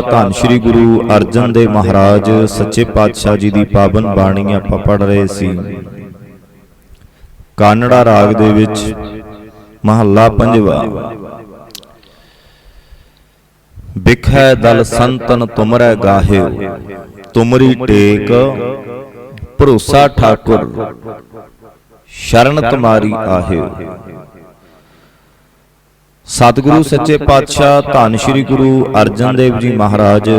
ਧੰਨ ਸ੍ਰੀ ਗੁਰੂ ਅਰਜਨ ਦੇਵ ਮਹਾਰਾਜ, ਸੱਚੇ ਪਾਤਸ਼ਾਹ ਜੀ ਦੀ ਪਾਵਨ ਬਾਣੀ ਆਪਾਂ ਪੜ ਰਹੇ ਸੀ। ਕਾਨੜਾ ਰਾਗ ਦੇ ਵਿੱਚ ਮਹੱਲਾ ਪੰਜਵਾ। ਬਿਖੈ ਦਲ ਸੰਤਨ ਤੁਮਰੈ ਗਾਹਿਓ, ਤੁਮਰੀ ਟੇਕ ਭਰੋਸਾ ਠਾਕੁਰ, ਸ਼ਰਨ ਤੁਮਾਰੀ ਆਹਿਓ। ਸਤਿਗੁਰੂ ਸੱਚੇ ਪਾਤਸ਼ਾਹ ਧੰਨ ਸ੍ਰੀ ਗੁਰੂ ਅਰਜਨ ਦੇਵ ਜੀ ਮਹਾਰਾਜ।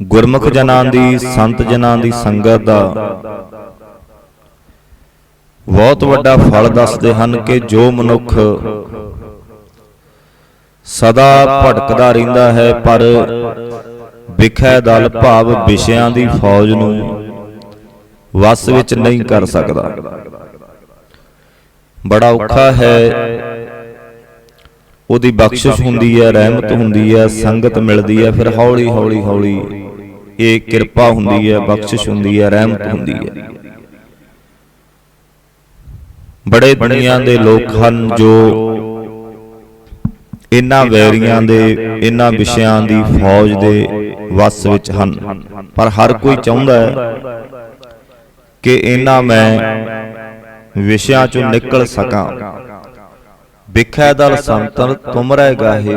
ਗੁਰਮੁਖ ਜਨਾਂ ਦੀ, ਸੰਤ ਜਨਾਂ ਦੀ ਸੰਗਤ ਦਾ ਬਹੁਤ ਵੱਡਾ ਫਲ ਦੱਸਦੇ ਹਨ ਕਿ ਜੋ ਮਨੁੱਖ ਸਦਾ ਭਟਕਦਾ ਰਹਿੰਦਾ ਹੈ, ਪਰ ਵਿਖੇ ਦਲ ਭਾਵ ਵਿਸ਼ਿਆਂ ਦੀ ਫੌਜ ਨੂੰ ਵਸ ਵਿੱਚ ਨਹੀਂ ਕਰ ਸਕਦਾ। ਬੜਾ ਔਖਾ ਹੈ। ਉਹਦੀ ਬਖਸ਼ਿਸ਼ ਹੁੰਦੀ ਹੈ ਰਹਿਮਤ ਹੁੰਦੀ ਹੈ ਸੰਗਤ ਮਿਲਦੀ ਹੈ ਫਿਰ ਹੌਲੀ ਹੌਲੀ ਹੌਲੀ ਇਹ ਕਿਰਪਾ ਹੁੰਦੀ ਹੈ ਬਖਸ਼ਿਸ਼ ਹੁੰਦੀ ਹੈ ਰਹਿਮਤ ਹੁੰਦੀ ਹੈ। ਬੜੇ ਦੁਨੀਆਂ ਦੇ ਲੋਕ ਹਨ ਜੋ ਇਨ੍ਹਾਂ ਵੈਰੀਆਂ ਦੇ ਇਨ੍ਹਾਂ ਵਿਸ਼ਿਆਂ ਦੀ ਫੌਜ ਦੇ ਵਸ ਵਿੱਚ ਹਨ। ਪਰ ਹਰ ਕੋਈ ਚਾਹੁੰਦਾ ਹੈ ਕਿ ਇਹਨਾਂ ਮੈਂ ਵਿਸ਼ਿਆਂ ਚੋਂ ਨਿਕਲ ਸਕਾਂ। ਵਿਖੇ ਦਲ ਸੰਤਨ ਤੁਮਰੈ ਗਾਹੇ।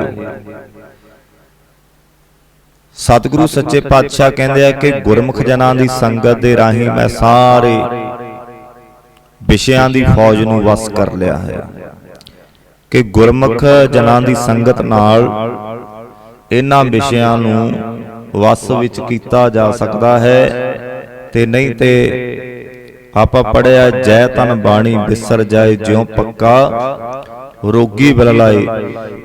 ਸਤਿਗੁਰੂ ਸੱਚੇ ਪਾਤਸ਼ਾਹ ਕਹਿੰਦੇ ਆ ਕਿ ਗੁਰਮੁਖ ਜਨਾਂ ਦੀ ਸੰਗਤ ਦੇ ਰਾਹੀਂ ਮੈਂ ਸਾਰੇ ਵਿਸ਼ਿਆਂ ਦੀ ਫੌਜ ਨੂੰ ਵਸ ਕਰ ਲਿਆ ਹੈ। ਕਿ ਗੁਰਮੁਖ ਜਨਾਂ ਦੀ ਸੰਗਤ ਨਾਲ ਇਹਨਾਂ ਵਿਸ਼ਿਆਂ ਨੂੰ ਵਸ ਵਿੱਚ ਕੀਤਾ ਜਾ ਸਕਦਾ ਹੈ ਤੇ ਨਹੀਂ ਤੇ ਆਪਾ ਪੜਿਆ, ਜੈ ਤਨ ਬਾਣੀ ਬਿਸਰ ਜਾਏ, ਜਿਉ ਪੱਕਾ ਰੋਗੀ ਬਲ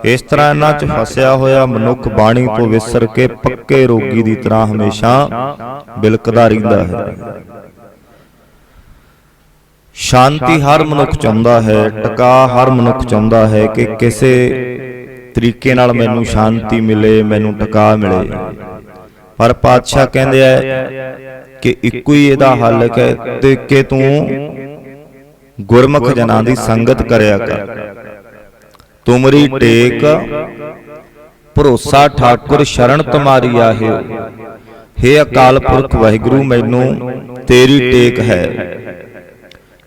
ਇਸ ਤਰ੍ਹਾਂ ਇਹਨਾਂ 'ਚ ਫਸਿਆ ਹੋਇਆ ਮਨੁੱਖ ਬਾਣੀ ਤੋਂ ਵਿਸਰ ਕੇ ਪੱਕੇ ਰੋਗੀ ਦੀ ਤਰ੍ਹਾਂ ਹਮੇਸ਼ਾ ਬਿਲਕਦਾ ਰਹਿੰਦਾ ਹੈ। ਸ਼ਾਂਤੀ ਹਰ ਮਨੁੱਖ ਚਾਹੁੰਦਾ ਹੈ, ਟਿਕਾ ਹਰ ਮਨੁੱਖ ਚਾਹੁੰਦਾ ਹੈ ਕਿ ਕਿਸੇ ਤਰੀਕੇ ਨਾਲ ਮੈਨੂੰ ਸ਼ਾਂਤੀ ਮਿਲੇ, ਮੈਨੂੰ ਟਿਕਾ ਮਿਲੇ। ਪਰ ਪਾਤਸ਼ਾਹ ਕਹਿੰਦੇ ਆ ਕਿ ਇੱਕੋ ਹੀ ਇਹਦਾ ਹੱਲ ਹੈ ਤੇ ਕਿ ਤੂੰ ਗੁਰਮੁਖ ਜਨਾਂ ਦੀ ਸੰਗਤ ਕਰਿਆ ਕਰ। ਤੁਮਰੀ ਟੇਕ ਭਰੋਸਾ ਠਾਕੁਰ ਸ਼ਰਨ ਤੁਮਾਰੀ ਆਹਿਓ। ਹੇ ਅਕਾਲ ਪੁਰਖ ਵਾਹਿਗੁਰੂ, ਮੈਨੂੰ ਤੇਰੀ ਟੇਕ ਹੈ।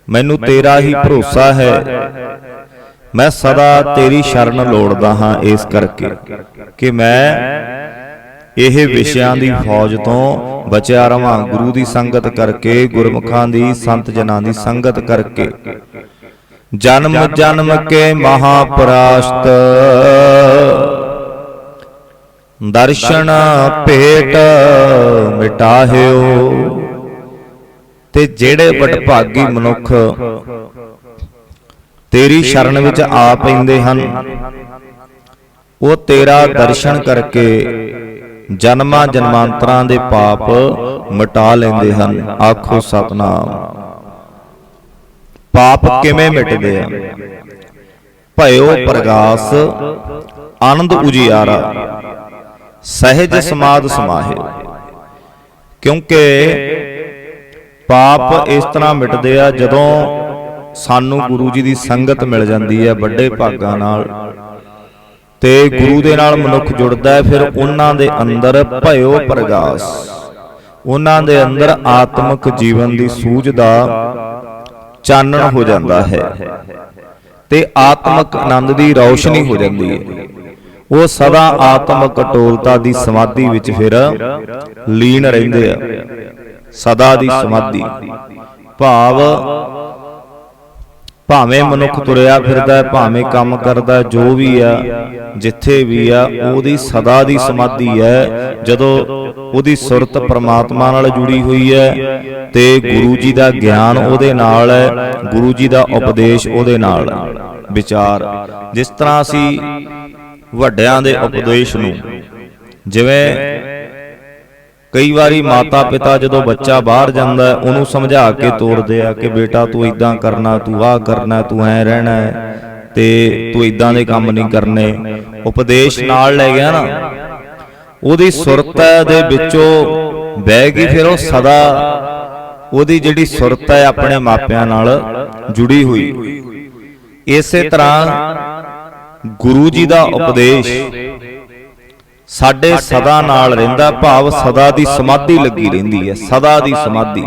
ਮੈਨੂੰ ਤੇਰਾ ਹੀ ਭਰੋਸਾ ਹੈ। ਮੈਂ ਸਦਾ ਤੇਰੀ ਸ਼ਰਨ ਲੋੜਦਾ ਹਾਂ ਇਸ ਕਰਕੇ ਕਿ ਮੈਂ ਇਹ ਵਿਸ਼ਿਆਂ ਦੀ ਫੌਜ ਤੋਂ ਬਚਿਆ ਰਵਾਂ। ਗੁਰੂ ਦੀ ਸੰਗਤ ਕਰਕੇ ਗੁਰਮੁਖਾਂ ਦੀ ਸੰਤ ਜਨਾਂ ਦੀ ਸੰਗਤ ਕਰਕੇ। ਜਨਮ ਜਨਮ ਕੇ ਮਹਾਪਰਾਸ਼ਤ। ਦਰਸ਼ਨ ਭੇਟ ਮਿਟਾਹਿਓ। ਤੇ ਜਿਹੜੇ ਵਡਭਾਗੀ ਮਨੁੱਖ ਤੇਰੀ ਸ਼ਰਨ ਵਿੱਚ ਆ ਪੈਂਦੇ ਹਨ। ਉਹ ਤੇਰਾ ਦਰਸ਼ਨ ਕਰਕੇ ਜਨਮਾਂ ਜਨਮਾਂਤਰਾਂ ਦੇ ਪਾਪ ਮਿਟਾ ਲੈਂਦੇ ਹਨ। ਆਖੋ ਸਤਨਾਮ। ਪਾਪ ਕਿਵੇਂ ਮਿਟਦੇ ਆ? ਭਇਓ ਪ੍ਰਗਾਸ, ਆਨੰਦ ਉਜਿਆਰਾ, ਸਹਿਜ ਸਮਾਦ ਸਮਾਹਿ। ਕਿਉਂਕਿ ਪਾਪ ਇਸ ਤਰ੍ਹਾਂ ਮਿਟਦੇ ਆ ਜਦੋਂ ਸਾਨੂੰ ਗੁਰੂ ਜੀ ਦੀ ਸੰਗਤ ਮਿਲ ਜਾਂਦੀ ਹੈ ਵੱਡੇ ਭਾਗਾਂ ਨਾਲ। ਤੇ ਗੁਰੂ ਦੇ ਨਾਲ ਮਨੁੱਖ ਜੁੜਦਾ ਹੈ ਫਿਰ ਉਹਨਾਂ ਦੇ ਅੰਦਰ ਭਇਓ ਪ੍ਰਗਾਸ। ਉਹਨਾਂ ਦੇ ਅੰਦਰ ਆਤਮਿਕ ਜੀਵਨ ਦੀ ਸੂਝ ਦਾ ਚਾਨਣ ਹੋ ਜਾਂਦਾ ਹੈ। ਤੇ ਆਤਮਿਕ ਆਨੰਦ ਦੀ ਰੌਸ਼ਨੀ ਹੋ ਜਾਂਦੀ ਹੈ ਉਹ ਸਦਾ ਆਤਮਿਕ ਅਟੋਲਤਾ ਦੀ ਸਮਾਧੀ ਵਿੱਚ ਫਿਰ ਲੀਨ ਰਹਿੰਦੇ ਆ। ਸਦਾ ਦੀ ਸਮਾਧੀ। ਭਾਵ ਭਾਵੇਂ ਮਨੁੱਖ ਤੁਰਿਆ ਫਿਰਦਾ ਹੈ ਭਾਵੇਂ ਕੰਮ ਕਰਦਾ ਜੋ ਵੀ ਆ ਜਿੱਥੇ ਵੀ ਆ ਉਹਦੀ ਸਦਾ ਦੀ ਸਮਾਧੀ ਹੈ ਜਦੋਂ ਉਹਦੀ ਸੁਰਤ ਪ੍ਰਮਾਤਮਾ ਨਾਲ ਜੁੜੀ ਹੋਈ ਹੈ ਤੇ ਗੁਰੂ ਜੀ ਦਾ ਗਿਆਨ ਉਹਦੇ ਨਾਲ ਹੈ ਗੁਰੂ ਜੀ ਦਾ ਉਪਦੇਸ਼ ਉਹਦੇ ਨਾਲ। ਵਿਚਾਰ ਜਿਸ ਤਰ੍ਹਾਂ ਅਸੀਂ ਵੱਡਿਆਂ ਦੇ ਉਪਦੇਸ਼ ਨੂੰ ਜਿਵੇਂ ਕਈ ਵਾਰੀ ਮਾਤਾ ਪਿਤਾ ਜਦੋਂ ਬੱਚਾ ਬਾਹਰ ਜਾਂਦਾ ਉਹਨੂੰ ਸਮਝਾ ਕੇ ਤੋਰਦੇ ਆ ਕਿ ਬੇਟਾ ਤੂੰ ਇਦਾਂ ਕਰਨਾ ਤੂੰ ਆਹ ਕਰਨਾ ਤੂੰ ਐ ਰਹਿਣਾ ਹੈ ਤੇ ਤੂੰ ਇਦਾਂ ਦੇ ਕੰਮ ਨਹੀਂ ਕਰਨੇ। ਉਪਦੇਸ਼ ਨਾਲ ਲੈ ਗਿਆ ਨਾ। ਉਹਦੀ ਸੁਰਤ ਦੇ ਵਿੱਚੋਂ ਬਹਿ ਗਈ ਫਿਰ ਉਹ ਸਦਾ ਉਹਦੀ ਜਿਹੜੀ ਸੁਰਤ ਹੈ ਆਪਣੇ ਮਾਪਿਆਂ ਨਾਲ ਜੁੜੀ ਹੋਈ। ਇਸੇ ਤਰ੍ਹਾਂ ਗੁਰੂ ਜੀ ਦਾ ਉਪਦੇਸ਼ ਸਾਡੇ ਸਦਾ ਨਾਲ ਰਹਿੰਦਾ ਭਾਵ ਸਦਾ ਦੀ ਸਮਾਧੀ ਲੱਗੀ ਰਹਿੰਦੀ ਹੈ ਸਦਾ ਦੀ ਸਮਾਧੀ।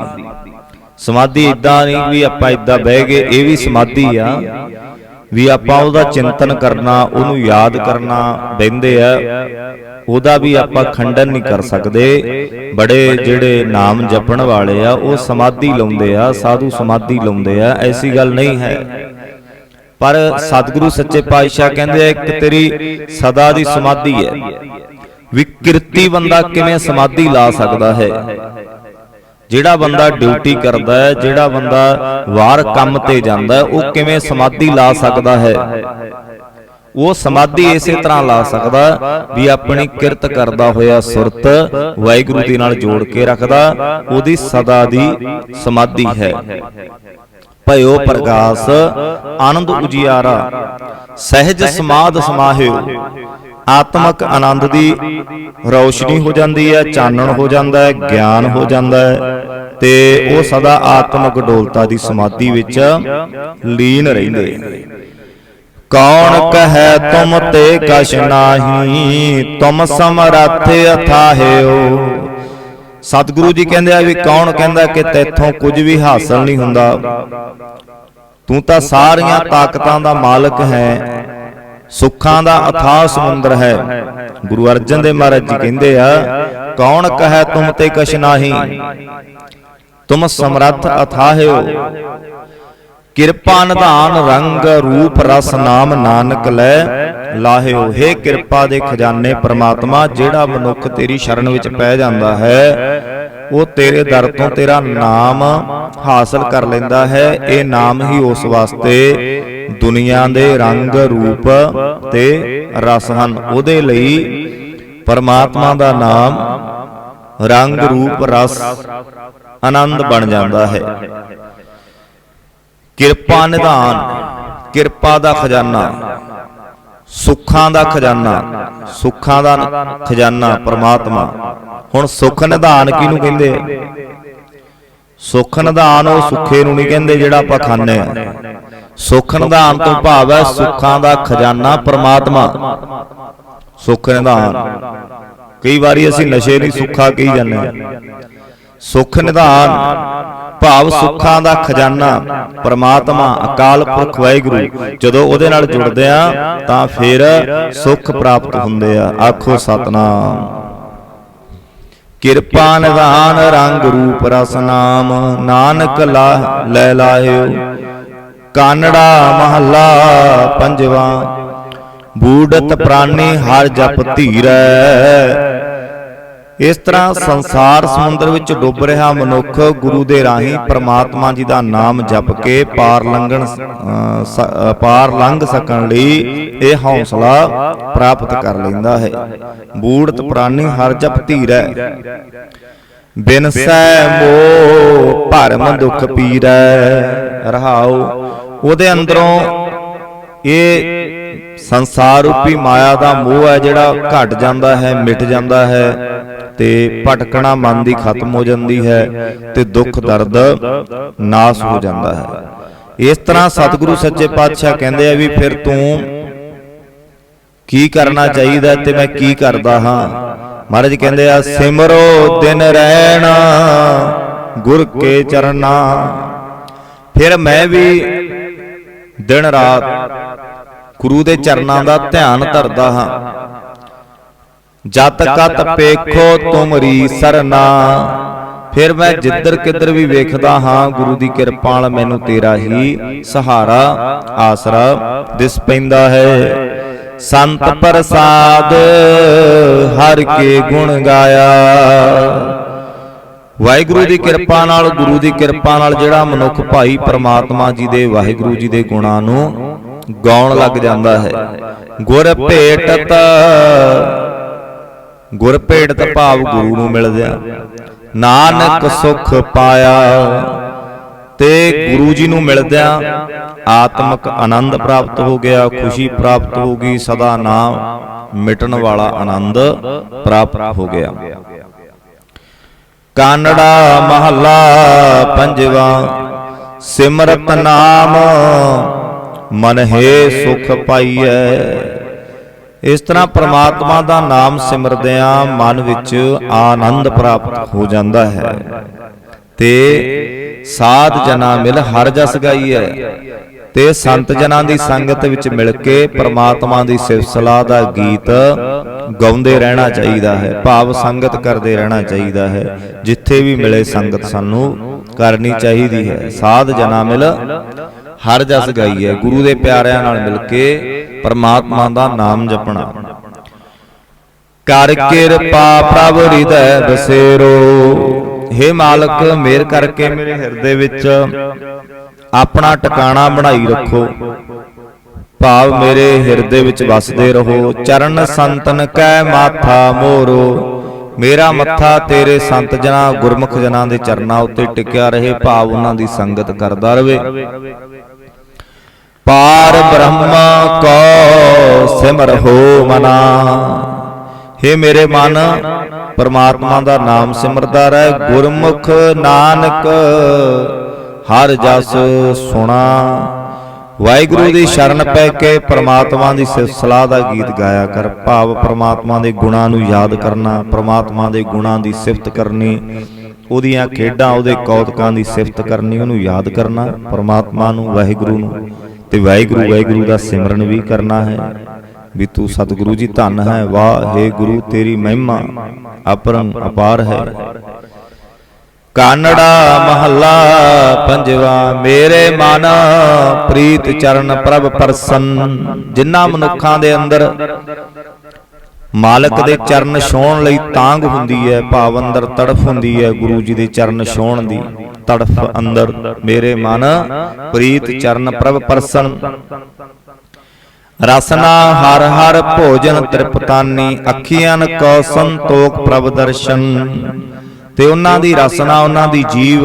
ਸਮਾਧੀ। ਇਦਾਂ ਨਹੀਂ ਵੀ ਆਪਾਂ ਇਦਾਂ ਬਹਿ ਗਏ ਇਹ ਵੀ ਸਮਾਧੀ ਆ। ਵੀ ਆਪਾਂ ਉਹਦਾ ਚਿੰਤਨ ਕਰਨਾ ਉਹਨੂੰ ਯਾਦ ਕਰਨਾ ਬਹਿੰਦੇ ਆ। ਉਹਦਾ ਵੀ ਆਪਾਂ ਖੰਡਨ ਨਹੀਂ ਕਰ ਸਕਦੇ। ਬੜੇ ਜਿਹੜੇ ਨਾਮ ਜਪਣ ਵਾਲੇ ਆ ਉਹ ਸਮਾਧੀ ਲਾਉਂਦੇ ਆ ਸਾਧੂ ਸਮਾਧੀ ਲਾਉਂਦੇ ਆ ਐਸੀ ਗੱਲ ਨਹੀਂ ਹੈ। ਪਰ ਸਤਿਗੁਰੂ ਸੱਚੇ ਪਾਤਸ਼ਾਹ ਕਹਿੰਦੇ ਆ ਇੱਕ ਤੇਰੀ ਸਦਾ ਦੀ ਸਮਾਧੀ ਹੈ। ਵੀ ਕਿਰਤੀ ਬੰਦਾ ਕਿਵੇਂ ਸਮਾਧੀ ਲਾ ਸਕਦਾ ਹੈ? ਜਿਹੜਾ ਬੰਦਾ ਡਿਊਟੀ ਕਰਦਾ ਹੈ ਜਿਹੜਾ ਬੰਦਾ ਵਾਰ ਕੰਮ ਤੇ ਜਾਂਦਾ ਹੈ ਉਹ ਕਿਵੇਂ ਸਮਾਧੀ ਲਾ ਸਕਦਾ ਹੈ? ਉਹ ਸਮਾਧੀ ਇਸੇ ਤਰ੍ਹਾਂ ਲਾ ਸਕਦਾ ਵੀ ਆਪਣੀ ਕਿਰਤ ਕਰਦਾ ਹੋਇਆ ਸੁਰਤ ਵਾਹਿਗੁਰੂ ਦੇ ਨਾਲ ਜੋੜ ਕੇ ਰੱਖਦਾ ਉਹਦੀ ਸਦਾ ਦੀ ਸਮਾਧੀ ਹੈ। ਭਇਓ ਪ੍ਰਗਾਸ ਆਨੰਦ ਉਜਿਆਰਾ ਸਹਿਜ ਸਮਾਦ ਸਮਾਹਿਓ ਆਤਮਕ ਆਨੰਦ ਦੀ ਰੌਸ਼ਨੀ ਹੋ ਜਾਂਦੀ ਹੈ ਚਾਨਣ ਹੋ ਜਾਂਦਾ ਹੈ ਗਿਆਨ ਹੋ ਜਾਂਦਾ ਹੈ ਤੇ ਉਹ ਸਦਾ ਆਤਮਕ ਡੋਲਤਾ ਦੀ ਸਮਾਧੀ ਵਿੱਚ ਲੀਨ ਰਹਿੰਦੇ। ਕੌਣ ਕਹੈ ਤੁਮ ਤੇ ਕਛ ਨਾਹੀ ਤੁਮ ਸਮਰੱਥ ਅਥਾਹਿਓ। ਸਤਿਗੁਰੂ ਜੀ ਕਹਿੰਦੇ ਆ ਵੀ ਕੌਣ ਕਹਿੰਦਾ ਕਿ ਤੇਥੋਂ ਕੁਝ ਵੀ ਹਾਸਲ ਨਹੀਂ ਹੁੰਦਾ? ਤੂੰ ਤਾਂ ਸਾਰੀਆਂ ਤਾਕਤਾਂ ਦਾ ਮਾਲਕ ਹੈ, ਸੁੱਖਾਂ ਦਾ ਅਥਾਹ ਸਮੁੰਦਰ ਹੈ। ਗੁਰੂ ਅਰਜਨ ਦੇਵ ਮਹਾਰਾਜ ਜੀ ਕਹਿੰਦੇ ਆ, ਕੌਣ ਕਹੈ ਤੁਮ ਤੇ ਕਛ ਨਾਹੀ? ਤੁਮ ਸਮਰੱਥ ਅਥਾਹਿਓ। ਕਿਰਪਾ ਨਿਧਾਨ ਰੰਗ ਰੂਪ ਰਸ ਨਾਮ ਨਾਨਕ ਲੈ ਲਾਹਿਓ हे ਕਿਰਪਾ ਦੇ ਖਜ਼ਾਨੇ ਪ੍ਰਮਾਤਮਾ, ਜਿਹੜਾ ਮਨੁੱਖ ਤੇਰੀ ਸ਼ਰਨ ਵਿੱਚ ਪੈ ਜਾਂਦਾ ਹੈ, ਉਹ ਤੇਰੇ ਦਰ ਤੋਂ ਤੇਰਾ ਨਾਮ ਹਾਸਲ ਕਰ ਲੈਂਦਾ ਹੈ। ਇਹ ਨਾਮ ਹੀ ਉਸ ਵਾਸਤੇ ਦੁਨੀਆ ਦੇ ਰੰਗ, ਰੂਪ ਤੇ ਰਸ ਹਨ। ਉਹਦੇ ਲਈ ਪਰਮਾਤਮਾ ਦਾ ਨਾਮ ਰੰਗ, ਰੂਪ, ਰਸ ਆਨੰਦ ਬਣ ਜਾਂਦਾ ਹੈ। ਕਿਰਪਾ ਨਿਧਾਨ, ਕਿਰਪਾ ਦਾ ਖਜ਼ਾਨਾ। ਸੁੱਖਾਂ ਦਾ ਖਜ਼ਾਨਾ ਸੁੱਖਾਂ ਦਾ ਖਜ਼ਾਨਾ ਪ੍ਰਮਾਤਮਾ। ਹੁਣ ਸੁੱਖ ਨਿਧਾਨ ਕਿਹਨੂੰ ਕਹਿੰਦੇ? ਸੁੱਖ ਨਿਧਾਨ ਉਹ ਸੁੱਖੇ ਨੂੰ ਨਹੀਂ ਕਹਿੰਦੇ ਜਿਹੜਾ ਆਪਾਂ ਖਾਂਦੇ ਆ ਸੁੱਖ ਨਿਧਾਨ ਤੋਂ ਭਾਵ ਹੈ ਸੁੱਖਾਂ ਦਾ ਖਜ਼ਾਨਾ ਪ੍ਰਮਾਤਮਾ। ਸੁੱਖ ਨਿਧਾਨ। ਕਈ ਵਾਰੀ ਅਸੀਂ ਨਸ਼ੇ ਨਹੀਂ ਸੁੱਖਾ ਕਹੀ ਜਾਂਦੇ ਆ ਸੁੱਖ ਨਿਧਾਨ ਭਾਵ ਸੁੱਖਾਂ ਦਾ ਖਜ਼ਾਨਾ ਪ੍ਰਮਾਤਮਾ ਅਕਾਲ ਪੁਰਖ ਵਾਹਿਗੁਰੂ ਜਦੋਂ ਉਹਦੇ ਨਾਲ ਜੁੜਦੇ ਆ ਤਾਂ ਫਿਰ ਸੁੱਖ ਪ੍ਰਾਪਤ ਹੁੰਦੇ ਆ ਆਖੋ ਸਤਨਾਮ ਕਿਰਪਾ ਨਿਧਾਨ ਰੰਗ ਰੂਪ ਰਸ ਨਾਮ ਨਾਨਕ ਲਾ ਲੈ ਲਾਇਓ ਕਾਨੜਾ ਮਹੱਲਾ ਪੰਜਵਾ ਬੂੜਤ ਪ੍ਰਾਨੀ ਹਰ ਜਪ ਧੀਰੈ ਇਸ ਤਰ੍ਹਾਂ ਸੰਸਾਰ ਸਮੁੰਦਰ ਵਿੱਚ ਡੁੱਬ ਰਿਹਾ ਮਨੁੱਖ ਗੁਰੂ ਦੇ ਰਾਹੀਂ ਪ੍ਰਮਾਤਮਾ ਜੀ ਦਾ ਨਾਮ ਜਪ ਕੇ ਪਾਰ ਲੰਘਣ ਸ- ਪਾਰ ਲੰਘ ਸਕਣ ਲਈ ਇਹ ਹੌਸਲਾ ਪ੍ਰਾਪਤ ਕਰ ਲੈਂਦਾ ਹੈ। ਬੂੜਤ ਪ੍ਰਾਨੀ ਹਰ ਜਪ ਧੀਰੈ। ਬਿਨਸੈ ਮੋ ਭਰਮ ਦੁਖ ਪੀਰੈ। ਰਹਾਉ ਉਹਦੇ ਅੰਦਰੋਂ ਇਹ ਸੰਸਾਰ ਰੂਪੀ ਮਾਇਆ ਦਾ ਮੋਹ ਹੈ ਜਿਹੜਾ ਘਟ ਜਾਂਦਾ ਹੈ ਮਿਟ ਜਾਂਦਾ ਹੈ। ਤੇ ਭਟਕਣਾ ਮਨ ਦੀ ਖਤਮ ਹੋ ਜਾਂਦੀ ਹੈ ਤੇ ਦੁੱਖ ਦਰਦ ਨਾਸ ਹੋ ਜਾਂਦਾ ਹੈ। ਇਸ ਤਰ੍ਹਾਂ ਸਤਿਗੁਰੂ ਸੱਚੇ ਪਾਤਸ਼ਾਹ ਕਹਿੰਦੇ ਆ ਵੀ ਫਿਰ ਤੂੰ ਕੀ ਕਰਨਾ ਚਾਹੀਦਾ ਤੇ ਮੈਂ ਕੀ ਕਰਦਾ ਹਾਂ? ਮਹਾਰਾਜ ਕਹਿੰਦੇ ਆ, ਸਿਮਰੋ ਦਿਨ ਰਹਿਣਾ, ਗੁਰ ਕੇ ਚਰਨਾ। ਫਿਰ ਮੈਂ ਵੀ ਦਿਨ ਰਾਤ ਗੁਰੂ ਦੇ ਚਰਨਾਂ ਦਾ ਧਿਆਨ ਧਰਦਾ ਹਾਂ। ਜਤ ਕਤ ਪੇਖੋ ਤੁਮਰੀ ਸਰਨਾ। ਫਿਰ ਮੈਂ ਜਿੱਧਰ ਕਿੱਧਰ ਵੀ ਵੇਖਦਾ ਹਾਂ ਗੁਰੂ ਦੀ ਕਿਰਪਾ ਨਾਲ ਮੈਨੂੰ ਤੇਰਾ ਹੀ ਸਹਾਰਾ ਆਸਰਾ ਦਿਸ ਪੈਂਦਾ ਹੈ। ਸੰਤ ਪ੍ਰਸਾਦ ਹਰ ਕੇ ਗੁਣ ਗਾਇਆ। ਵਾਹਿਗੁਰੂ ਦੀ ਕਿਰਪਾ ਨਾਲ ਗੁਰੂ ਦੀ ਕਿਰਪਾ ਨਾਲ ਜਿਹੜਾ ਮਨੁੱਖ ਭਾਈ ਪ੍ਰਮਾਤਮਾ ਜੀ ਦੇ ਵਾਹਿਗੁਰੂ ਜੀ ਦੇ ਗੁਣਾਂ ਨੂੰ ਗਾਉਣ ਲੱਗ ਜਾਂਦਾ ਹੈ। ਗੁਰ ਭੇਟਤ ਗੁਰ ਭੇਟਤ ਭਾਵ ਗੁਰੂ ਨੂੰ ਮਿਲਦਿਆ ਨਾਨਕ ਸੁਖ ਪਾਇਆ। ਤੇ ਗੁਰੂ ਜੀ ਨੂੰ ਮਿਲਦਿਆਂ ਆਤਮਿਕ ਆਨੰਦ ਪ੍ਰਾਪਤ ਹੋ ਗਿਆ। ਖੁਸ਼ੀ ਪ੍ਰਾਪਤ ਹੋ ਗਈ। ਸਦਾ ਨਾਮ ਮਿਟਣ ਵਾਲਾ ਆਨੰਦ ਪ੍ਰਾਪਤ ਹੋ ਗਿਆ। ਕਾਨੜਾ ਮਹੱਲਾ ਪੰਜਵਾ। ਸਿਮਰਤ ਨਾਮ। ਮਨ ਹੈ ਸੁਖ ਪਾਈਐ। ਇਸ ਤਰ੍ਹਾਂ ਪ੍ਰਮਾਤਮਾ ਦਾ ਨਾਮ ਸਿਮਰਦਿਆਂ ਮਨ ਵਿੱਚ ਆਨੰਦ ਪ੍ਰਾਪਤ ਹੋ ਜਾਂਦਾ ਹੈ। ਤੇ ਸਾਧ ਜਨਾ ਮਿਲ ਹਰ ਜਸ ਗਾਈਐ ਤੇ ਸੰਤ ਜਨਾਂ ਦੀ ਸੰਗਤ ਵਿੱਚ ਮਿਲ ਕੇ ਪ੍ਰਮਾਤਮਾ ਦੀ ਸਿਫਤ ਦਾ ਗੀਤ ਗਾਉਂਦੇ ਰਹਿਣਾ ਚਾਹੀਦਾ ਹੈ। ਭਾਵ ਸੰਗਤ ਕਰਦੇ ਰਹਿਣਾ ਚਾਹੀਦਾ ਹੈ। ਜਿੱਥੇ ਵੀ ਮਿਲੇ ਸੰਗਤ ਸਾਨੂੰ ਕਰਨੀ ਚਾਹੀਦੀ ਹੈ। ਸਾਧ ਜਨਾਂ ਮਿਲ ਹਰ ਜਸ ਗਾਈਐ ਗੁਰੂ ਦੇ ਪਿਆਰਿਆਂ ਨਾਲ ਮਿਲ ਕੇ ਪ੍ਰਮਾਤਮਾ ਦਾ ਨਾਮ ਜਪਣਾ। ਕਰ ਕਿਰਪਾ ਪ੍ਰਭ ਹਿਰਦੈ ਬਸੇਰੋ हे ਮਾਲਕ ਮੇਰ ਕਰਕੇ ਮੇਰੇ ਹਿਰਦੇ ਵਿੱਚ ਆਪਣਾ ਟਿਕਾਣਾ ਬਣਾਈ ਰੱਖੋ। ਭਾਵ ਮੇਰੇ ਹਿਰਦੇ ਵਿੱਚ ਵਸਦੇ ਰਹੋ। ਚਰਨ ਸੰਤਨ ਕੈ ਮਾਥਾ ਮੋਰੋ। ਮੇਰਾ। ਮੱਥਾ ਤੇਰੇ ਸੰਤ ਜਨਾਂ ਗੁਰਮੁਖ ਜਨਾਂ ਦੇ ਚਰਨਾਂ ਉੱਤੇ ਟਿਕਿਆ ਰਹੇ ਭਾਵ ਉਹਨਾਂ ਦੀ ਸੰਗਤ ਕਰਦਾ ਰਵੇ। ਪਾਰ ਬ੍ਰਹਮ ਕੋ ਸਿਮਰ ਹੋ ਮਨਾ। हे ਮੇਰੇ ਮਨ, ਪਰਮਾਤਮਾ ਦਾ ਨਾਮ ਸਿਮਰਦਾ ਰਹਿ, ਗੁਰਮੁਖ ਨਾਨਕ ਹਰ ਜਸ ਸੁਣਾ। ਵਾਹਿਗੁਰੂ ਦੀ ਸ਼ਰਨ ਪੈ ਕੇ ਪ੍ਰਮਾਤਮਾ ਦੀ ਸਿਫਤ ਸਲਾਹ ਦਾ ਗੀਤ ਗਾਇਆ ਕਰ। ਭਾਵ ਪ੍ਰਮਾਤਮਾ ਦੇ ਗੁਣਾਂ ਨੂੰ ਯਾਦ ਕਰਨਾ, ਪ੍ਰਮਾਤਮਾ ਦੇ ਗੁਣਾਂ ਦੀ ਸਿਫਤ ਕਰਨੀ, ਉਹਦੀਆਂ ਖੇਡਾਂ, ਉਹਦੇ ਕੌਤਕਾਂ ਦੀ ਸਿਫਤ ਕਰਨੀ, ਉਹਨੂੰ ਯਾਦ ਕਰਨਾ, ਪ੍ਰਮਾਤਮਾ ਨੂੰ, ਵਾਹਿਗੁਰੂ ਨੂੰ। ਤੇ ਵਾਹਿਗੁਰੂ ਵਾਹਿਗੁਰੂ ਦਾ ਸਿਮਰਨ ਵੀ ਕਰਨਾ ਹੈ। ਵੀ ਤੂੰ ਸਤਿਗੁਰੂ ਜੀ ਧੰਨ ਹੈ, ਵਾਹ, ਹੈ ਗੁਰੂ, ਤੇਰੀ ਮਹਿਮਾ ਅਪਰੰ ਅਪਾਰ ਹੈ। ਕਾਨੜਾ ਮਹੱਲਾ ਪੰਜਵਾ, ਮੇਰੇ ਮਨ ਪ੍ਰੀਤ ਚਰਨ ਪ੍ਰਭ ਪਰਸਨ, ਜਿਨ੍ਹਾਂ ਮਨੁੱਖਾਂ ਦੇ ਅੰਦਰ ਮਾਲਕ ਦੇ ਚਰਨ ਛੋਹਣ ਲਈ ਤਾਂਗ ਹੁੰਦੀ ਹੈ ਭਾਵ ਅੰਦਰ ਤੜਫ ਹੁੰਦੀ ਹੈ ਗੁਰੂ ਜੀ ਦੇ ਚਰਨ ਛੋਹਣ ਦੀ। ਤੜਫ ਅੰਦਰ ਮੇਰੇ ਮਨ ਪ੍ਰੀਤ ਚਰਨ ਪ੍ਰਭ ਪਰਸਨ। ਰਸਨਾ ਹਰ ਹਰ ਭੋਜਨ ਤ੍ਰਿਪਤਾਨੀ ਅੱਖੀਆਂ ਕੋ ਸੰਤੋਖ ਪ੍ਰਭ ਦਰਸ਼ਨ। ਤੇ ਉਹਨਾਂ ਦੀ ਰਸਨਾ ਉਹਨਾਂ ਦੀ ਜੀਵ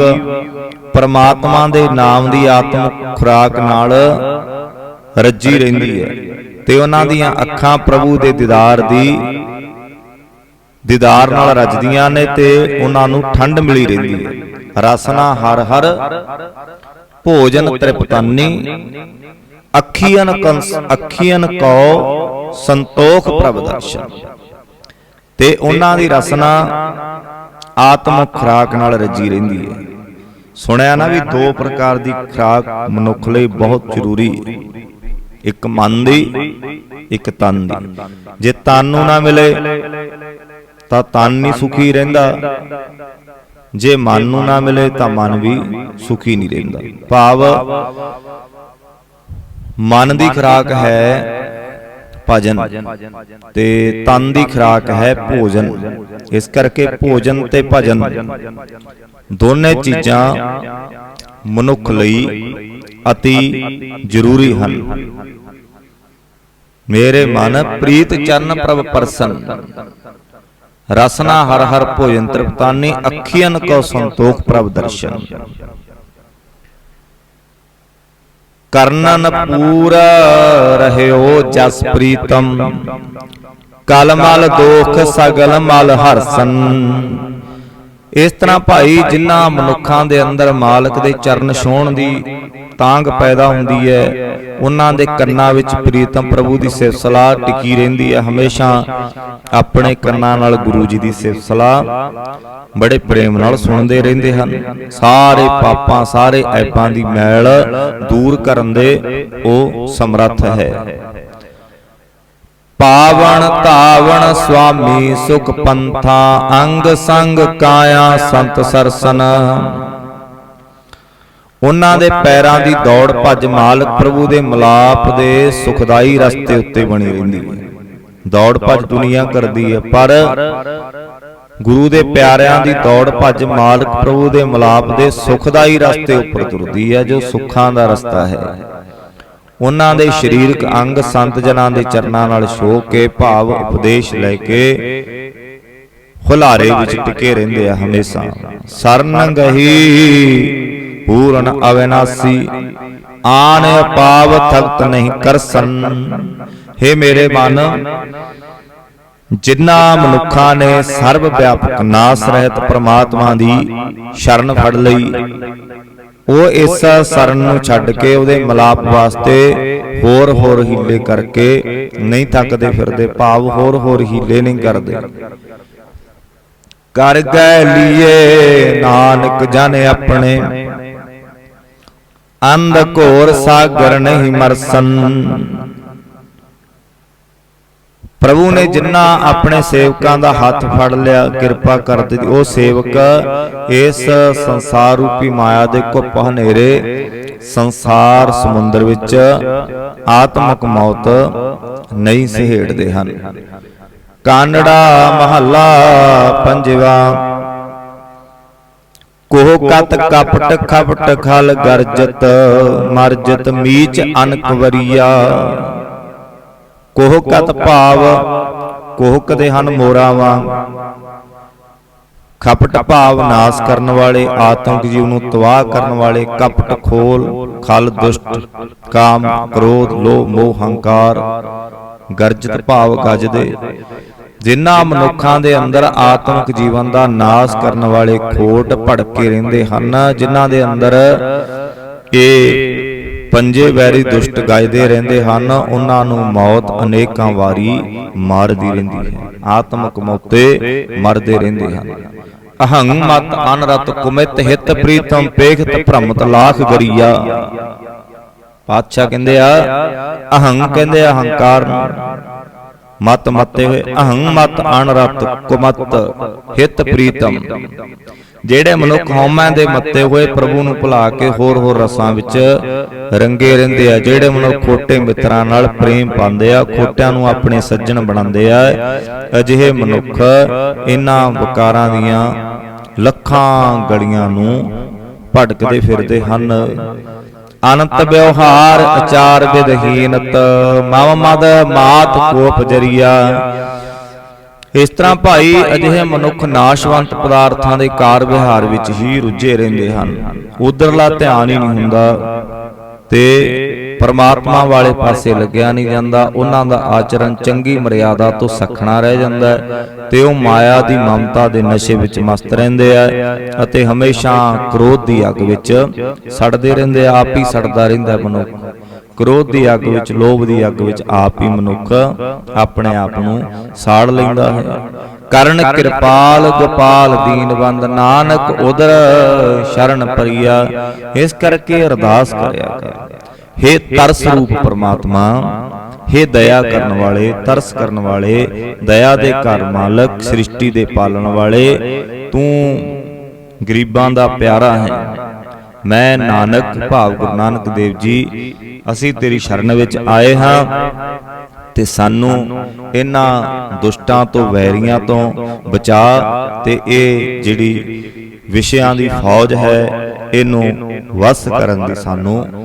ਪਰਮਾਤਮਾ ਦੇ ਨਾਮ ਦੀ ਆਤਮ ਖੁਰਾਕ ਨਾਲ ਰੱਜੀ ਰਹਿੰਦੀ ਹੈ। ਤੇ ਉਹਨਾਂ ਦੀਆਂ ਅੱਖਾਂ ਪ੍ਰਭੂ ਦੇ ਦੀਦਾਰ ਦੀ ਦੀਦਾਰ ਨਾਲ ਰੱਜਦੀਆਂ ਨੇ ਤੇ ਉਹਨਾਂ ਨੂੰ ਠੰਡ ਮਿਲੀ ਰਹਿੰਦੀ ਹੈ। ਰਸਨਾ ਹਰ ਹਰ ਭੋਜਨ ਤ੍ਰਿਪਤਾਨੀ ਅੱਖੀਆਂ ਕੰਸ ਅੱਖੀਆਂ ਕੋ ਸੰਤੋਖ ਪ੍ਰਭ ਦਰਸ਼ਨ। ਤੇ ਉਹਨਾਂ ਦੀ ਰਸਨਾ ਆਤਮ ਖੁਰਾਕ ਨਾਲ ਰੱਜੀ ਰਹਿੰਦੀ ਹੈ। ਸੁਣਿਆ ਨਾ ਵੀ ਦੋ ਪ੍ਰਕਾਰ ਦੀ ਖੁਰਾਕ ਮਨੁੱਖ ਲਈ ਬਹੁਤ ਜ਼ਰੂਰੀ ਹੈ। ਇੱਕ ਮਨ ਦੀ, ਇੱਕ ਤਨ ਦੀ। ਜੇ ਤਨ ਨੂੰ ਨਾ ਮਿਲੇ, ਤਾਂ ਤਨ ਨਹੀਂ ਸੁਖੀ ਰਹਿੰਦਾ। ਜੇ ਮਨ ਨੂੰ ਨਾ ਮਿਲੇ, ਤਾਂ ਮਨ ਵੀ ਸੁਖੀ ਨਹੀਂ ਰਹਿੰਦਾ। ਭਾਵ, ਮਨ ਦੀ ਖੁਰਾਕ ਹੈ ਭਜਨ ਤੇ ਤਨ ਦੀ ਖੁਰਾਕ ਹੈ ਭੋਜਨ। ਇਸ ਕਰਕੇ ਭੋਜਨ ਤੇ ਭਜਨ ਦੋਨੇ ਚੀਜ਼ਾਂ ਮਨੁੱਖ ਲਈ ਅਤੀ ਜ਼ਰੂਰੀ ਹਨ। ਮੇਰੇ ਮਨ ਪ੍ਰੀਤ ਚਰਨ ਪ੍ਰਭ ਪਰਸਨ। ਰਸਨਾ ਹਰ ਹਰ ਭੋਜਨ ਤ੍ਰਿਪਤਾਨੀ ਅੱਖੀਆਂ ਕੋ ਸੰਤੋਖ ਪ੍ਰਭ ਦਰਸ਼ਨ। ਕਰਨਨ ਪੂਰਾ ਰਹਿਓ ਜਸ ਪ੍ਰੀਤਮ। ਕਲ ਮਲ ਦੋਖ ਸਗਲ ਮਲ ਹਰਸਨ। ਇਸ ਤਰ੍ਹਾਂ ਭਾਈ ਜਿਨ੍ਹਾਂ ਮਨੁੱਖਾਂ ਦੇ ਅੰਦਰ ਮਾਲਕ ਦੇ ਚਰਨ ਛੋਣ ਦੀ ਤਾਂਗ ਪੈਦਾ ਹੁੰਦੀ ਹੈ। ਉਹਨਾਂ ਦੇ ਕੰਨਾਂ ਵਿੱਚ ਪ੍ਰੀਤਮ ਪ੍ਰਭੂ ਦੀ ਸਿਫਤ ਸਲਾਹ ਟਿਕੀ ਰਹਿੰਦੀ ਹੈ। ਹਮੇਸ਼ਾ ਆਪਣੇ ਕੰਨਾਂ ਨਾਲ ਗੁਰੂ ਜੀ ਦੀ ਸਿਫਤ ਸਲਾਹ ਬੜੇ ਪ੍ਰੇਮ ਨਾਲ ਸੁਣਦੇ ਰਹਿੰਦੇ ਹਨ। ਸਾਰੇ ਪਾਪਾਂ ਸਾਰੇ ਐਬਾਂ ਦੀ ਮੈਲ ਦੂਰ ਕਰਨ ਦੇ ਉਹ ਸਮਰੱਥ ਹੈ। ਪਾਵਨ ਧਾਵਨ ਸੁਆਮੀ ਸੁਖ ਪੰਥਾ ਅੰਗ ਸੰਗ ਕਾਇਆ ਸੰਤ ਸਰਸਨ। ਉਹਨਾਂ ਦੇ ਪੈਰਾਂ ਦੀ ਦੌੜ ਭੱਜ ਮਾਲਕ ਪ੍ਰਭੂ ਦੇ ਮਲਾਪ ਦੇ ਸੁਖਦਾਈ ਰਸਤੇ ਉੱਤੇ ਬਣੀ ਰਹਿੰਦੀ ਹੈ। ਦੌੜ ਭੱਜ ਦੁਨੀਆ ਕਰਦੀ ਹੈ ਪਰ ਗੁਰੂ ਦੇ ਪਿਆਰਿਆਂ ਦੀ ਦੌੜ ਭੱਜ ਮਾਲਕ ਪ੍ਰਭੂ ਦੇ ਮਲਾਪ ਦੇ ਸੁਖਦਾਈ ਰਸਤੇ ਉੱਪਰ ਤੁਰਦੀ ਹੈ ਜੋ ਸੁੱਖਾਂ ਦਾ ਰਸਤਾ ਹੈ। ਉਹਨਾਂ ਦੇ ਸਰੀਰਕ ਅੰਗ ਸੰਤ ਜਨਾਂ ਦੇ ਚਰਨਾਂ ਨਾਲ ਛੋਹ ਕੇ ਭਾਵ ਉਪਦੇਸ਼ ਲੈ ਕੇ ਹੁਲਾਰੇ ਵਿੱਚ ਟਿਕੇ ਰਹਿੰਦੇ ਆ ਹਮੇਸ਼ਾ। ਸਰਨ ਗਹੀ ਪੂਰਨ ਅਵਿਨਾਸੀ। ਆਣ ਪਾਵ ਥਕਤ ਨਹੀਂ ਕਰਸਨ। हे ਮੇਰੇ ਮਨ ਜਿਨ੍ਹਾਂ ਮਨੁੱਖਾਂ ਨੇ ਸਰਬ ਵਿਆਪਕ ਨਾਸ ਰਹਿਤ ਪ੍ਰਮਾਤਮਾ ਦੀ ਸ਼ਰਨ ਫੜ ਲਈ, ਉਹ ਇਸ ਸਰਨ ਨੂੰ ਛੱਡ ਕੇ ਉਹਦੇ ਮਲਾਪ ਵਾਸਤੇ ਹੋਰ ਹੋਰ ਹੀਲੇ ਕਰਕੇ ਨਹੀਂ ਥੱਕਦੇ ਫਿਰਦੇ, ਭਾਵ ਹੋਰ ਹੋਰ ਹੀਲੇ ਨਹੀਂ ਕਰਦੇ। ਕਰ ਗਏ ਲੀਏ ਨਾਨਕ ਜਨ ਆਪਣੇ। ਅੰਧ ਘੋਰ ਸਾਗਰ ਨਹੀਂ ਮਰਸਨ। ਪ੍ਰਭੂ ਨੇ ਜਿੰਨਾ ਆਪਣੇ ਸੇਵਕਾਂ ਦਾ ਹੱਥ ਫੜ ਲਿਆ, ਕਿਰਪਾ ਕਰ ਦਿੱਤੀ। ਉਹ ਸੇਵਕ ਇਸ ਸੰਸਾਰ ਰੂਪੀ ਮਾਇਆ ਦੇ ਘੁੱਪ ਹਨੇਰੇ, ਸੰਸਾਰ ਸਮੁੰਦਰ ਵਿੱਚ ਆਤਮਕ ਮੌਤ ਨਹੀਂ ਸਹਿੜਦੇ ਹਨ। ਕਾਨੜਾ ਮਹੱਲਾ ਪੰਜਵਾ। ਕੋਹ ਕਤ ਕਪਟ ਖਪਟ ਖਲ ਗਰਜਤ ਮਰਜਤ ਮੀਚ ਅਨਕ ਵਰੀਆ। ਕੋਹ ਕਤ ਭਾਵ ਕੋਹਕਦੇ ਹਨ ਮੋਰਾਂ ਵਾਂਗ ਖਪਟ ਭਾਵ ਨਾਸ ਕਰਨ ਵਾਲੇ ਆਤਮਿਕ ਜੀਵ ਨੂੰ ਤਬਾਹ ਕਰਨ ਵਾਲੇ ਕਪਟ ਖੋਲ ਖਲ ਦੁਸ਼ਟ ਕਾਮ ਕ੍ਰੋਧ ਲੋਭ ਮੋਹ ਹੰਕਾਰ ਗਰਜਤ ਭਾਵ ਗੱਜਦੇ ਜਿਨ੍ਹਾਂ ਮਨੁੱਖਾਂ ਦੇ ਅੰਦਰ ਆਤਮਿਕ ਜੀਵਨ ਦਾ ਨਾਸ ਕਰਨ ਵਾਲੇ ਖੋਟ ਭੜਕੇ ਰਹਿੰਦੇ ਹਨ ਜਿਨ੍ਹਾਂ ਦੇ ਅੰਦਰ ਇਹ ਪੰਜੇ ਵੈਰੀ ਦੁਸ਼ਟ ਗਾਇਦੇ ਰਹਿੰਦੇ ਹਨ ਉਹਨਾਂ ਨੂੰ ਮੌਤ ਅਨੇਕਾਂ ਵਾਰੀ ਮਾਰਦੀ ਰਹਿੰਦੀ ਹੈ ਆਤਮਕ ਮੌਤੇ ਮਰਦੇ ਰਹਿੰਦੇ ਹਨ। ਅਹੰਗ ਮਤ ਅਨਰਤ ਕੁਮਿਤ ਹਿਤ ਪ੍ਰੀਤਮ ਪੇਖਤ ਭ੍ਰਮਤ ਲਾਖ ਗਰੀਆ। ਪਾਤਸ਼ਾਹ ਕਹਿੰਦੇ ਆ ਅਹੰਗ ਕਹਿੰਦੇ ਆ ਅਹੰਕਾਰ ਨੂੰ ਮਤ ਮਤੇ ਹੋਏ, ਅਹੰ ਮਤ ਅਨਰਤ ਕੁਮਤ ਹਿਤ ਪ੍ਰੀਤਮ। ਜਿਹੜੇ ਮਨੁੱਖ ਹਉਮੈ ਦੇ ਮੱਤੇ ਹੋਏ ਪ੍ਰਭੂ ਨੂੰ ਭੁਲਾ ਕੇ ਹੋਰ ਹੋਰ ਰਸਾਂ ਵਿੱਚ ਰੰਗੇ ਰਹਿੰਦੇ ਆ, ਜਿਹੜੇ ਮਨੁੱਖ ਖੋਟੇ ਮਿੱਤਰਾਂ ਨਾਲ ਪ੍ਰੇਮ ਪਾਉਂਦੇ ਆ, ਖੋਟਿਆਂ ਨੂੰ ਆਪਣੇ ਸੱਜਣ ਬਣਾਉਂਦੇ ਆ, ਅਜਿਹੇ ਮਨੁੱਖ ਇਹਨਾਂ ਵਿਕਾਰਾਂ ਦੀਆਂ ਲੱਖਾਂ ਗਲੀਆਂ ਨੂੰ ਭਟਕਦੇ ਫਿਰਦੇ ਹਨ। ਅਨੰਤ ਵਿਵਹਾਰ ਆਚਾਰ ਵਿਦਹੀਨਤ ਮਮ ਮਦ ਮਾਤ ਕੋਪ ਜਰੀਆ। ਇਸ ਤਰ੍ਹਾਂ ਭਾਈ ਅਜਿਹੇ ਮਨੁੱਖ ਨਾਸ਼ਵੰਤ ਪਦਾਰਥਾਂ ਦੇ ਕਾਰ ਵਿਹਾਰ ਵਿੱਚ ਹੀ ਰੁੱਝੇ ਰਹਿੰਦੇ ਹਨ। ਉਧਰਲਾ ਧਿਆਨ ਹੀ ਨਹੀਂ ਹੁੰਦਾ ਤੇ ਪਰਮਾਤਮਾ ਵਾਲੇ ਪਾਸੇ ਲੱਗਿਆ ਨਹੀਂ ਜਾਂਦਾ, ਉਹਨਾਂ ਦਾ ਆਚਰਣ ਚੰਗੀ ਮਰਿਆਦਾ ਤੋਂ ਸਖਣਾ ਰਹਿ ਜਾਂਦਾ ਹੈ ਤੇ ਉਹ ਮਾਇਆ ਦੀ ਮਮਤਾ ਦੇ ਨਸ਼ੇ ਵਿੱਚ ਮਸਤ ਰਹਿੰਦੇ ਆ ਅਤੇ ਹਮੇਸ਼ਾ ਕ੍ਰੋਧ ਦੀ ਅੱਗ ਵਿੱਚ ਸੜਦੇ ਰਹਿੰਦੇ ਆ, ਆਪ ਹੀ ਸੜਦਾ ਰਹਿੰਦਾ ਮਨੁੱਖ। ਕ੍ਰੋਧ ਦੀ ਅੱਗ ਵਿੱਚ, ਲੋਭ ਦੀ ਅੱਗ ਵਿੱਚ ਆਪ ਹੀ ਮਨੁੱਖ ਆਪਣੇ ਆਪ ਨੂੰ ਸਾੜ ਲੈਂਦਾ ਹੈ। ਕਰਨ ਕਿਰਪਾਲ ਗੋਪਾਲ ਦੀਨਵੰਦ ਨਾਨਕ ਉਦਰ ਸ਼ਰਨ ਪਰਿਆ, ਇਸ ਕਰਕੇ ਅਰਦਾਸ ਕਰਿਆ ਕਰ। ਹੇ ਤਰਸ ਰੂਪ ਪਰਮਾਤਮਾ, ਹੇ ਦਇਆ ਕਰਨ ਵਾਲੇ, ਤਰਸ ਕਰਨ ਵਾਲੇ, ਦਇਆ ਦੇ ਘਰ ਮਾਲਕ, ਸ੍ਰਿਸ਼ਟੀ ਦੇ ਪਾਲਣ ਵਾਲੇ, ਤੂੰ ਗਰੀਬਾਂ ਦਾ ਪਿਆਰਾ ਹੈ। ਮੈਂ ਨਾਨਕ, ਭਾਵ ਗੁਰੂ ਨਾਨਕ ਦੇਵ ਜੀ, ਅਸੀਂ ਤੇਰੀ ਸ਼ਰਨ ਵਿੱਚ ਆਏ ਹਾਂ ਤੇ ਸਾਨੂੰ ਇਹਨਾਂ ਦੁਸ਼ਟਾਂ ਤੋਂ, ਵੈਰੀਆਂ ਤੋਂ ਬਚਾ ਤੇ ਇਹ ਜਿਹੜੀ ਵਿਸ਼ਿਆਂ ਦੀ ਫੌਜ ਹੈ, ਇਹਨੂੰ ਵਸ ਕਰਨ ਦੀ ਸਾਨੂੰ